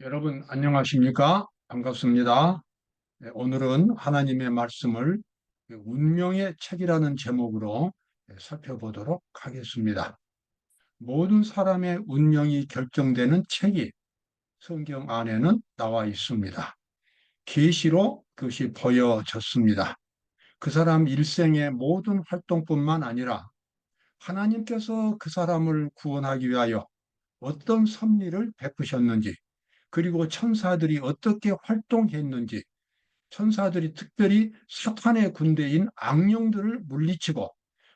여러분 안녕하십니까? 반갑습니다. 네, 오늘은 하나님의 말씀을 운명의 책이라는 제목으로 네, 살펴보도록 하겠습니다. 모든 사람의 운명이 결정되는 책이 성경 안에는 나와 있습니다. 계시로 그것이 보여졌습니다. 그 사람 일생의 모든 활동뿐만 아니라 하나님께서 그 사람을 구원하기 위하여 어떤 섭리를 베푸셨는지 그리고 천사들이 어떻게 활동했는지 천사들이 특별히 사탄의 군대인 악령들을 물리치고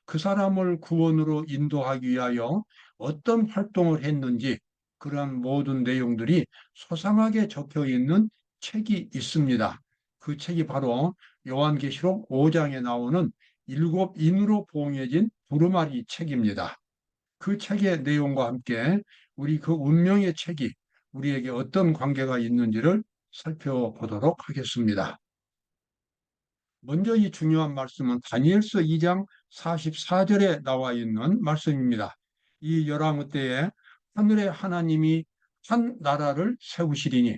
그 사람을 구원으로 인도하기 위하여 어떤 활동을 했는지 그러한 모든 내용들이 소상하게 적혀 있는 책이 있습니다. 그 책이 바로 요한계시록 5장에 나오는 일곱 인으로 봉해진 부르마리 책입니다. 그 책의 내용과 함께 우리 그 운명의 책이 우리에게 어떤 관계가 있는지를 살펴보도록 하겠습니다. 먼저 이 중요한 말씀은 다니엘서 2장 44절에 나와 있는 말씀입니다. 이 열왕의 때에 하늘의 하나님이 한 나라를 세우시리니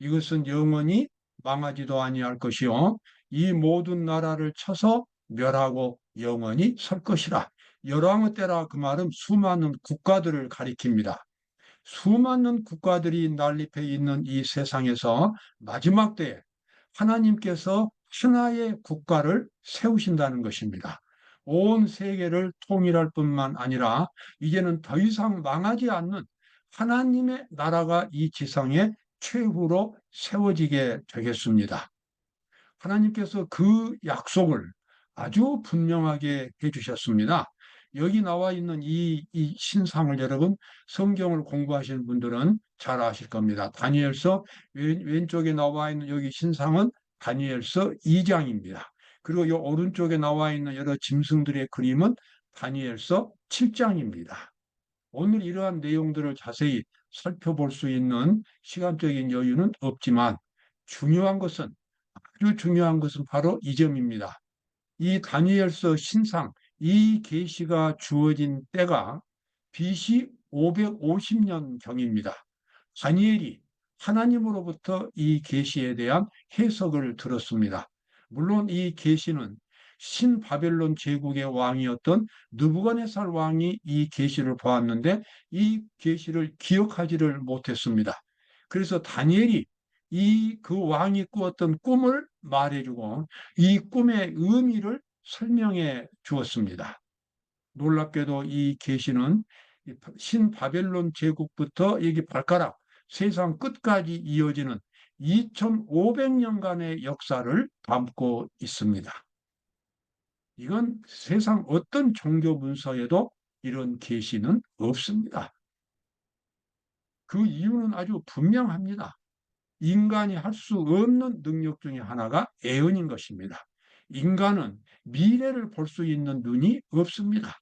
이것은 영원히 망하지도 아니할 것이요 이 모든 나라를 쳐서 멸하고 영원히 설 것이라. 열왕의 때라 그 말은 수많은 국가들을 가리킵니다. 수많은 국가들이 난립해 있는 이 세상에서 마지막 때에 하나님께서 하나의 국가를 세우신다는 것입니다. 온 세계를 통일할 뿐만 아니라 이제는 더 이상 망하지 않는 하나님의 나라가 이 지상에 최후로 세워지게 되겠습니다. 하나님께서 그 약속을 아주 분명하게 해주셨습니다. 여기 나와 있는 이, 이 신상을 여러분 성경을 공부하시는 분들은 잘 아실 겁니다. 다니엘서 왼, 왼쪽에 나와 있는 여기 신상은 다니엘서 2장입니다. 그리고 이 오른쪽에 나와 있는 여러 짐승들의 그림은 다니엘서 7장입니다. 오늘 이러한 내용들을 자세히 살펴볼 수 있는 시간적인 여유는 없지만 중요한 것은 아주 중요한 것은 바로 이 점입니다. 이 다니엘서 신상 이 계시가 주어진 때가 BC 550년 경입니다. 다니엘이 하나님으로부터 이 계시에 대한 해석을 들었습니다. 물론 이 계시는 신바벨론 제국의 왕이었던 느부갓네살 왕이 이 계시를 보았는데 이 계시를 기억하지를 못했습니다. 그래서 다니엘이 이 그 왕이 꾸었던 꿈을 말해주고 이 꿈의 의미를 설명해 주었습니다. 놀랍게도 이 계시는 신바벨론 제국부터 여기 발가락 세상 끝까지 이어지는 2500년간의 역사를 담고 있습니다. 이건 세상 어떤 종교 문서에도 이런 계시는 없습니다. 그 이유는 아주 분명합니다. 인간이 할 수 없는 능력 중에 하나가 애언인 것입니다. 인간은 미래를 볼 수 있는 눈이 없습니다.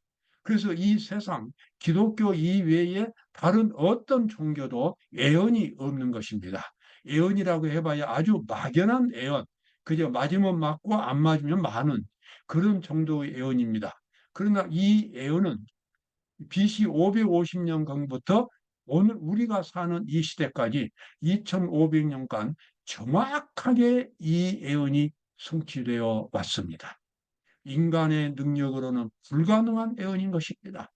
그래서 이 세상 기독교 이외에 다른 어떤 종교도 애언이 없는 것입니다. 애언이라고 해봐야 아주 막연한 애언, 그저 맞으면 맞고 안 맞으면 많은 그런 정도의 애언입니다. 그러나 이 애언은 BC 550년경부터 오늘 우리가 사는 이 시대까지 2500년간 정확하게 이 애언이 성취되어 왔습니다. 인간의 능력으로는 불가능한 예언인 것입니다.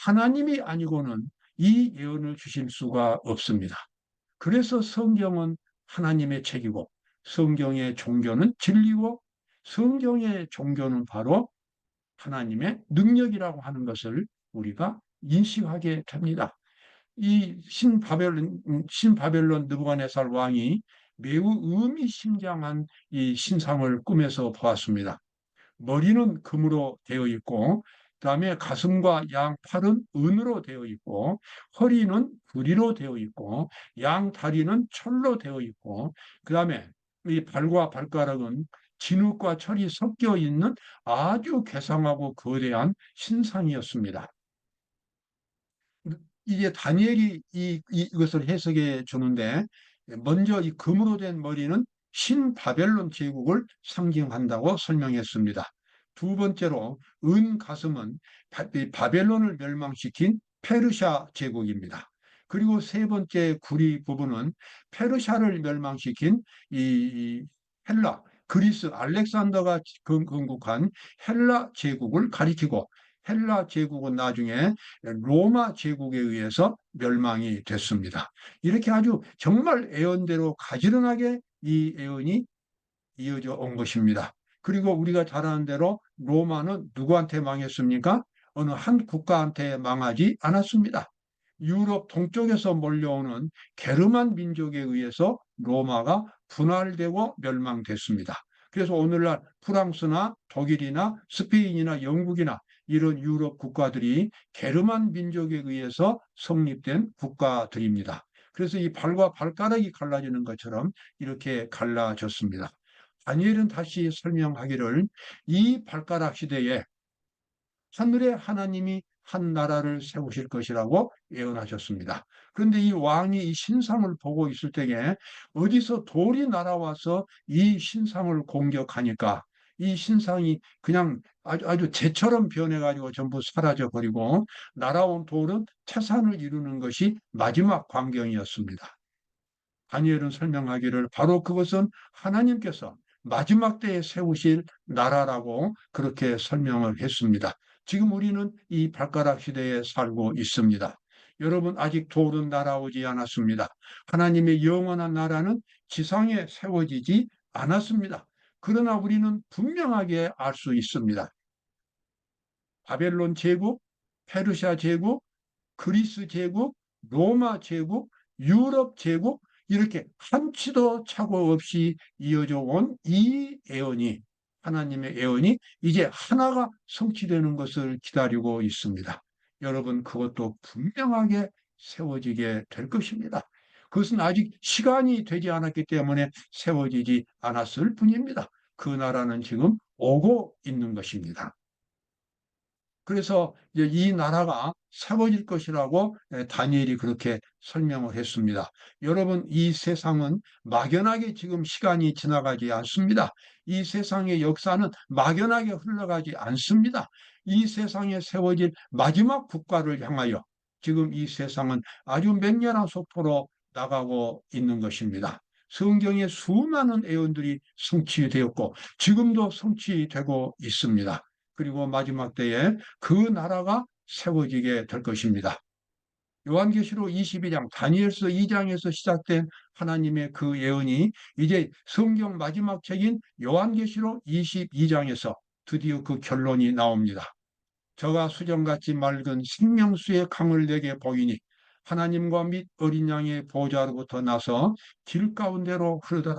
하나님이 아니고는 이 예언을 주실 수가 없습니다. 그래서 성경은 하나님의 책이고 성경의 종교는 진리고 성경의 종교는 바로 하나님의 능력이라고 하는 것을 우리가 인식하게 됩니다. 이 신바벨론, 신바벨론 느부갓네살 왕이 매우 의미심장한 이 신상을 꿈에서 보았습니다. 머리는 금으로 되어 있고 그다음에 가슴과 양 팔은 은으로 되어 있고 허리는 구리로 되어 있고 양 다리는 철로 되어 있고 그다음에 이 발과 발가락은 진흙과 철이 섞여 있는 아주 괴상하고 거대한 신상이었습니다. 이게 다니엘이 이, 이것을 해석해 주는데 먼저 이 금으로 된 머리는 신바벨론 제국을 상징한다고 설명했습니다. 두 번째로 은 가슴은 바벨론을 멸망시킨 페르시아 제국입니다. 그리고 세 번째 구리 부분은 페르시아를 멸망시킨 이 헬라, 그리스 알렉산더가 건국한 헬라 제국을 가리키고 헬라 제국은 나중에 로마 제국에 의해서 멸망이 됐습니다. 이렇게 아주 정말 애언대로 가지런하게 이 애언이 이어져 온 것입니다. 그리고 우리가 잘 아는 대로 로마는 누구한테 망했습니까? 어느 한 국가한테 망하지 않았습니다. 유럽 동쪽에서 몰려오는 게르만 민족에 의해서 로마가 분할되고 멸망됐습니다. 그래서 오늘날 프랑스나 독일이나 스페인이나 영국이나 이런 유럽 국가들이 게르만 민족에 의해서 성립된 국가들입니다. 그래서 이 발과 발가락이 갈라지는 것처럼 이렇게 갈라졌습니다. 다니엘은 다시 설명하기를 이 발가락 시대에 하늘에 하나님이 한 나라를 세우실 것이라고 예언하셨습니다. 그런데 이 왕이 이 신상을 보고 있을 때에 어디서 돌이 날아와서 이 신상을 공격하니까 이 신상이 그냥 아주, 아주 재처럼 변해가지고 전부 사라져 버리고 날아온 돌은 태산을 이루는 것이 마지막 광경이었습니다. 다니엘은 설명하기를 바로 그것은 하나님께서 마지막 때에 세우실 나라라고 그렇게 설명을 했습니다. 지금 우리는 이 발가락 시대에 살고 있습니다. 여러분 아직 돌은 날아오지 않았습니다. 하나님의 영원한 나라는 지상에 세워지지 않았습니다. 그러나 우리는 분명하게 알 수 있습니다. 바벨론 제국, 페르시아 제국, 그리스 제국, 로마 제국, 유럽 제국 이렇게 한치도 차고 없이 이어져 온 이 애언이 하나님의 애언이 이제 하나가 성취되는 것을 기다리고 있습니다. 여러분 그것도 분명하게 세워지게 될 것입니다. 그것은 아직 시간이 되지 않았기 때문에 세워지지 않았을 뿐입니다. 그 나라는 지금 오고 있는 것입니다. 그래서 이 나라가 세워질 것이라고 다니엘이 그렇게 설명을 했습니다. 여러분, 이 세상은 막연하게 지금 시간이 지나가지 않습니다. 이 세상의 역사는 막연하게 흘러가지 않습니다. 이 세상에 세워질 마지막 국가를 향하여 지금 이 세상은 아주 맹렬한 속도로 나가고 있는 것입니다. 성경에 수많은 애언들이 성취되었고 지금도 성취되고 있습니다. 그리고 마지막 때에 그 나라가 세워지게 될 것입니다. 요한계시록 22장, 다니엘서 2장에서 시작된 하나님의 그 예언이 이제 성경 마지막 책인 요한계시록 22장에서 드디어 그 결론이 나옵니다. 저가 수정같이 맑은 생명수의 강을 내게 보이니 하나님과 및 어린 양의 보좌로부터 나서 길 가운데로 흐르더라.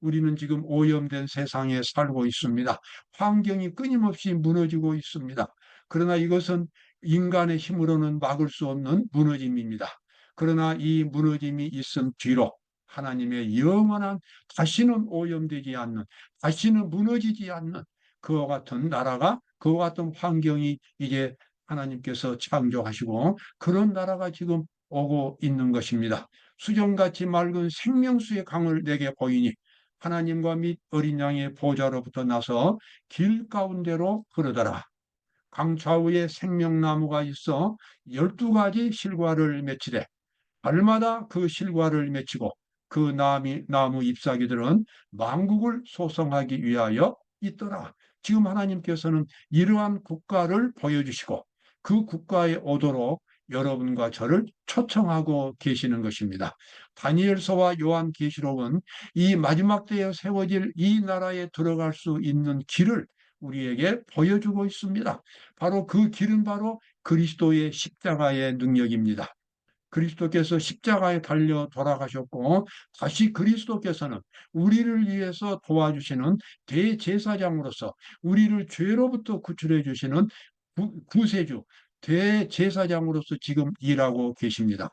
우리는 지금 오염된 세상에 살고 있습니다. 환경이 끊임없이 무너지고 있습니다. 그러나 이것은 인간의 힘으로는 막을 수 없는 무너짐입니다. 그러나 이 무너짐이 있은 뒤로 하나님의 영원한 다시는 오염되지 않는, 다시는 무너지지 않는 그와 같은 나라가, 그와 같은 환경이 이제 하나님께서 창조하시고 그런 나라가 지금 오고 있는 것입니다. 수정같이 맑은 생명수의 강을 내게 보이니 하나님과 및 어린 양의 보좌로부터 나서 길 가운데로 흐르더라. 강 좌우에 생명나무가 있어 열두 가지 실과를 맺히되 발마다 그 실과를 맺히고 그 나무, 나무 잎사귀들은 망국을 소성하기 위하여 있더라. 지금 하나님께서는 이러한 국가를 보여주시고 그 국가에 오도록 여러분과 저를 초청하고 계시는 것입니다. 다니엘서와 요한계시록은 이 마지막 때에 세워질 이 나라에 들어갈 수 있는 길을 우리에게 보여주고 있습니다. 바로 그 길은 바로 그리스도의 십자가의 능력입니다. 그리스도께서 십자가에 달려 돌아가셨고 다시 그리스도께서는 우리를 위해서 도와주시는 대제사장으로서 우리를 죄로부터 구출해 주시는 구세주 대제사장으로서 지금 일하고 계십니다.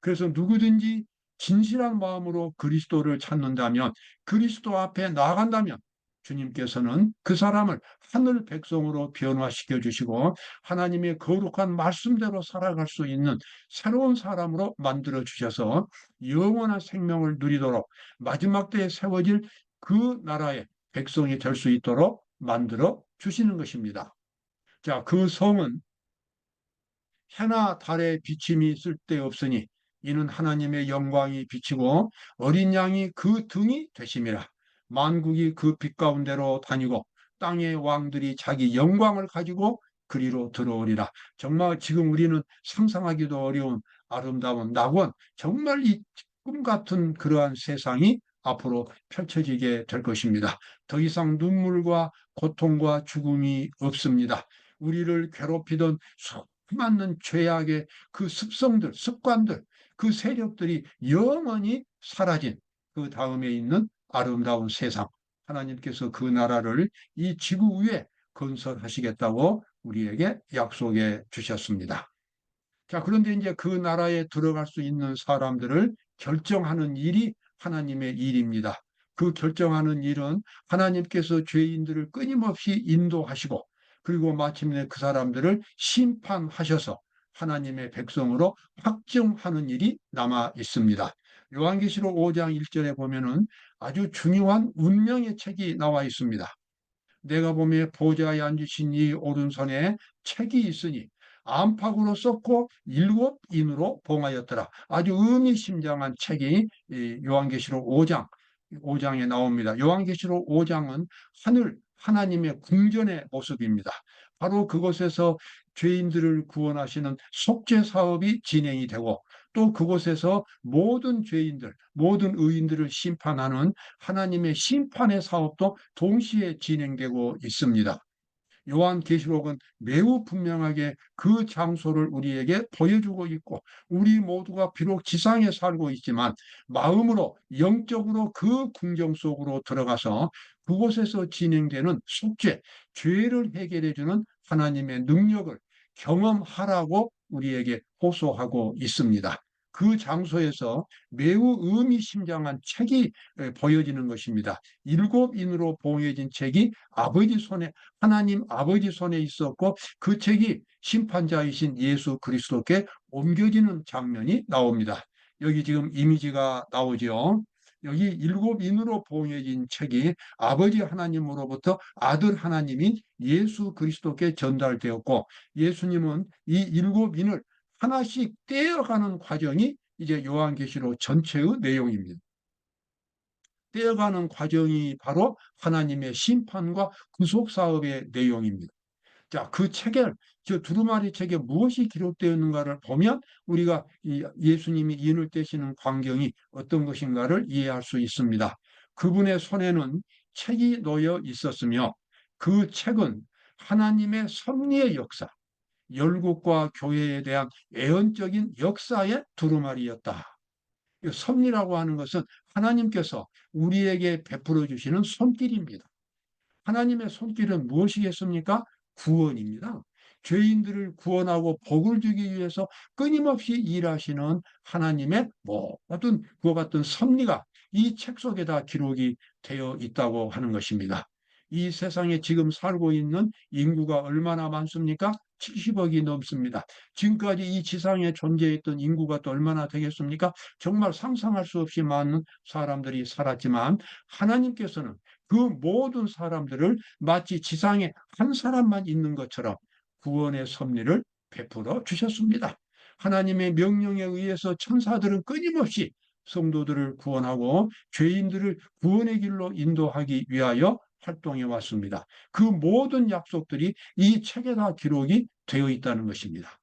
그래서 누구든지 진실한 마음으로 그리스도를 찾는다면 그리스도 앞에 나아간다면 주님께서는 그 사람을 하늘 백성으로 변화시켜 주시고 하나님의 거룩한 말씀대로 살아갈 수 있는 새로운 사람으로 만들어 주셔서 영원한 생명을 누리도록 마지막 때에 세워질 그 나라의 백성이 될 수 있도록 만들어 주시는 것입니다. 자, 그 성은 해나 달의 비침이 쓸데없으니 이는 하나님의 영광이 비치고 어린 양이 그 등이 되심이라. 만국이 그 빛 가운데로 다니고 땅의 왕들이 자기 영광을 가지고 그리로 들어오리라. 정말 지금 우리는 상상하기도 어려운 아름다운 낙원, 정말 이 꿈 같은 그러한 세상이 앞으로 펼쳐지게 될 것입니다. 더 이상 눈물과 고통과 죽음이 없습니다. 우리를 괴롭히던 수많은 죄악의 그 습성들, 습관들, 그 세력들이 영원히 사라진 그 다음에 있는 아름다운 세상. 하나님께서 그 나라를 이 지구 위에 건설하시겠다고 우리에게 약속해 주셨습니다. 자, 그런데 이제 그 나라에 들어갈 수 있는 사람들을 결정하는 일이 하나님의 일입니다. 그 결정하는 일은 하나님께서 죄인들을 끊임없이 인도하시고 그리고 마침내 그 사람들을 심판하셔서 하나님의 백성으로 확정하는 일이 남아 있습니다. 요한계시록 5장 1절에 보면은 아주 중요한 운명의 책이 나와 있습니다. 내가 보며 보좌에 앉으신 이 오른손에 책이 있으니 안팎으로 썼고 일곱 인으로 봉하였더라. 아주 의미심장한 책이 요한계시록 5장 5장에 나옵니다. 요한계시록 5장은 하늘 하나님의 궁전의 모습입니다. 바로 그곳에서 죄인들을 구원하시는 속죄 사업이 진행이 되고 또 그곳에서 모든 죄인들, 모든 의인들을 심판하는 하나님의 심판의 사업도 동시에 진행되고 있습니다. 요한계시록은 매우 분명하게 그 장소를 우리에게 보여주고 있고 우리 모두가 비록 지상에 살고 있지만 마음으로 영적으로 그 궁정 속으로 들어가서 그곳에서 진행되는 속죄, 죄를 해결해 주는 하나님의 능력을 경험하라고 우리에게 호소하고 있습니다. 그 장소에서 매우 의미심장한 책이 보여지는 것입니다. 일곱 인으로 봉해진 책이 아버지 손에 하나님 아버지 손에 있었고 그 책이 심판자이신 예수 그리스도께 옮겨지는 장면이 나옵니다. 여기 지금 이미지가 나오죠. 여기 일곱 인으로 봉해진 책이 아버지 하나님으로부터 아들 하나님인 예수 그리스도께 전달되었고 예수님은 이 일곱 인을 하나씩 떼어가는 과정이 이제 요한계시록 전체의 내용입니다. 떼어가는 과정이 바로 하나님의 심판과 구속 사업의 내용입니다. 자, 그 책에 저 두루마리 책에 무엇이 기록되어 있는가를 보면 우리가 예수님이 인을 떼시는 광경이 어떤 것인가를 이해할 수 있습니다. 그분의 손에는 책이 놓여 있었으며 그 책은 하나님의 섭리의 역사, 열국과 교회에 대한 애언적인 역사의 두루마리였다. 섭리라고 하는 것은 하나님께서 우리에게 베풀어 주시는 손길입니다. 하나님의 손길은 무엇이겠습니까? 구원입니다. 죄인들을 구원하고 복을 주기 위해서 끊임없이 일하시는 하나님의 모든 그와 같은 섭리가 이 책 속에 다 기록이 되어 있다고 하는 것입니다. 이 세상에 지금 살고 있는 인구가 얼마나 많습니까? 70억이 넘습니다. 지금까지 이 지상에 존재했던 인구가 또 얼마나 되겠습니까? 정말 상상할 수 없이 많은 사람들이 살았지만 하나님께서는 그 모든 사람들을 마치 지상에 한 사람만 있는 것처럼 구원의 섭리를 베풀어 주셨습니다. 하나님의 명령에 의해서 천사들은 끊임없이 성도들을 구원하고 죄인들을 구원의 길로 인도하기 위하여 활동해 왔습니다. 그 모든 약속들이 이 책에 다 기록이 되어 있다는 것입니다.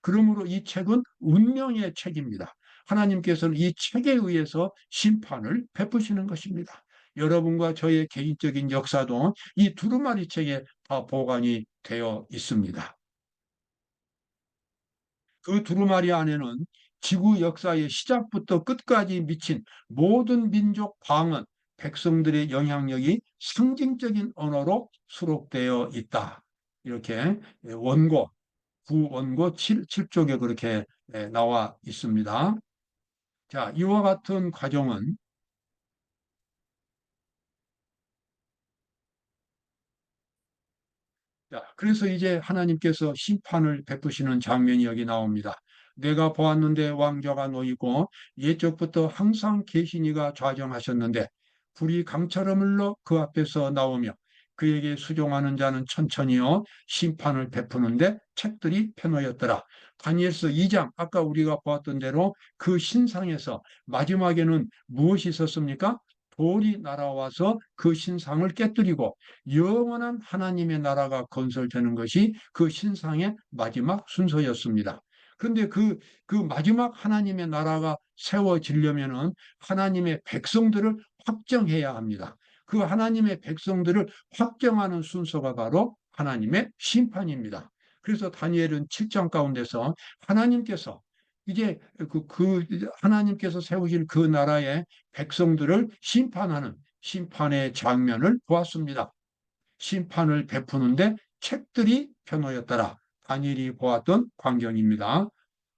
그러므로 이 책은 운명의 책입니다. 하나님께서는 이 책에 의해서 심판을 베푸시는 것입니다. 여러분과 저의 개인적인 역사도 이 두루마리 책에 다 보관이 되어 있습니다. 그 두루마리 안에는 지구 역사의 시작부터 끝까지 미친 모든 민족 방언, 백성들의 영향력이 상징적인 언어로 수록되어 있다. 이렇게 원고, 구원고 7, 7쪽에 그렇게 나와 있습니다. 자, 이와 같은 과정은 자, 그래서 이제 하나님께서 심판을 베푸시는 장면이 여기 나옵니다. 내가 보았는데 왕좌가 놓이고 예적부터 항상 계시니가 좌정하셨는데 불이 강처럼 흘러 그 앞에서 나오며 그에게 수종하는 자는 천천히요 심판을 베푸는데 책들이 펴놓였더라. 다니엘서 2장 아까 우리가 보았던 대로 그 신상에서 마지막에는 무엇이 있었습니까? 돌이 날아와서 그 신상을 깨뜨리고 영원한 하나님의 나라가 건설되는 것이 그 신상의 마지막 순서였습니다. 그런데 그, 그 마지막 하나님의 나라가 세워지려면은 하나님의 백성들을 확정해야 합니다. 그 하나님의 백성들을 확정하는 순서가 바로 하나님의 심판입니다. 그래서 다니엘은 7장 가운데서 하나님께서 이제 그, 그 하나님께서 세우실 그 나라의 백성들을 심판하는 심판의 장면을 보았습니다. 심판을 베푸는데 책들이 펴놓였더라. 다니엘이 보았던 광경입니다.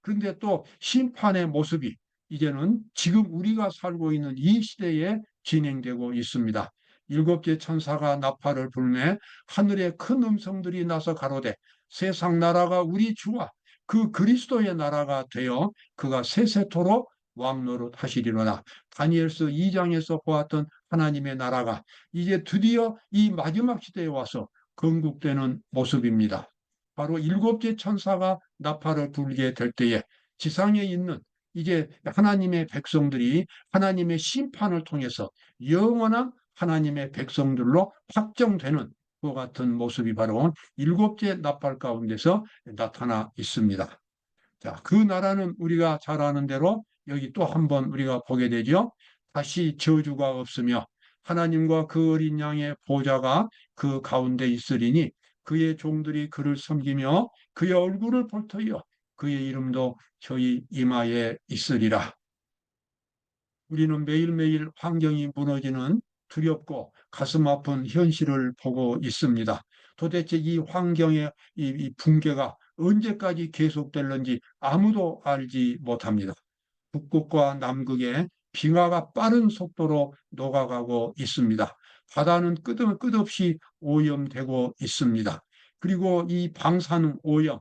그런데 또 심판의 모습이 이제는 지금 우리가 살고 있는 이 시대에 진행되고 있습니다. 일곱째 천사가 나팔을 불매 하늘에 큰 음성들이 나서 가로되 세상 나라가 우리 주와 그 그리스도의 나라가 되어 그가 세세토록 왕노릇 하시리로다. 다니엘서 2장에서 보았던 하나님의 나라가 이제 드디어 이 마지막 시대에 와서 건국되는 모습입니다. 바로 일곱째 천사가 나팔을 불게 될 때에 지상에 있는 이제 하나님의 백성들이 하나님의 심판을 통해서 영원한 하나님의 백성들로 확정되는 그 같은 모습이 바로 일곱째 나팔 가운데서 나타나 있습니다. 자, 그 나라는 우리가 잘 아는 대로 여기 또 한 번 우리가 보게 되죠. 다시 저주가 없으며 하나님과 그 어린 양의 보좌가 그 가운데 있으리니 그의 종들이 그를 섬기며 그의 얼굴을 볼터이어 그의 이름도 저희 이마에 있으리라. 우리는 매일매일 환경이 무너지는 두렵고 가슴 아픈 현실을 보고 있습니다. 도대체 이 환경의 이, 이 붕괴가 언제까지 계속될는지 아무도 알지 못합니다. 북극과 남극에 빙하가 빠른 속도로 녹아가고 있습니다. 바다는 끝없이 오염되고 있습니다. 그리고 이 방사능 오염,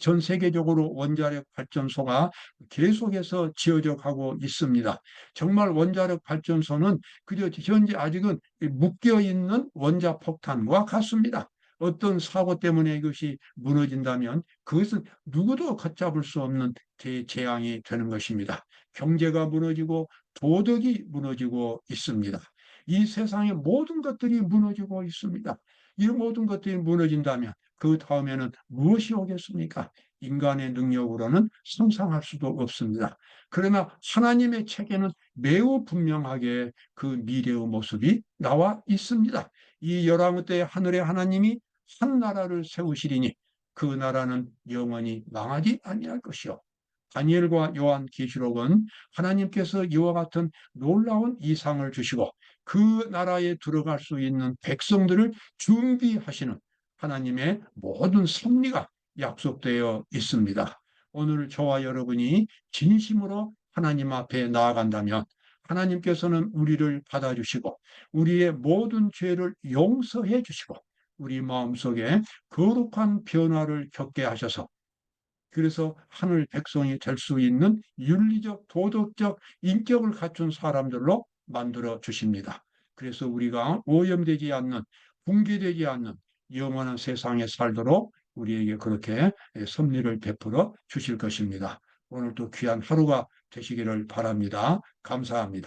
전 세계적으로 원자력 발전소가 계속해서 지어져 가고 있습니다. 정말 원자력 발전소는 그저 현재 아직은 묶여 있는 원자 폭탄과 같습니다. 어떤 사고 때문에 이것이 무너진다면 그것은 누구도 걷잡을 수 없는 대재앙이 되는 것입니다. 경제가 무너지고 도덕이 무너지고 있습니다. 이 세상의 모든 것들이 무너지고 있습니다. 이 모든 것들이 무너진다면 그 다음에는 무엇이 오겠습니까? 인간의 능력으로는 상상할 수도 없습니다. 그러나 하나님의 책에는 매우 분명하게 그 미래의 모습이 나와 있습니다. 이 열왕 때 하늘의 하나님이 한 나라를 세우시리니 그 나라는 영원히 망하지 아니할 것이요. 다니엘과 요한 계시록은 하나님께서 이와 같은 놀라운 이상을 주시고 그 나라에 들어갈 수 있는 백성들을 준비하시는 하나님의 모든 섭리가 약속되어 있습니다. 오늘 저와 여러분이 진심으로 하나님 앞에 나아간다면 하나님께서는 우리를 받아주시고 우리의 모든 죄를 용서해 주시고 우리 마음속에 거룩한 변화를 겪게 하셔서 그래서 하늘 백성이 될 수 있는 윤리적 도덕적 인격을 갖춘 사람들로 만들어 주십니다. 그래서 우리가 오염되지 않는 붕괴되지 않는 영원한 세상에 살도록 우리에게 그렇게 섭리를 베풀어 주실 것입니다. 오늘도 귀한 하루가 되시기를 바랍니다. 감사합니다.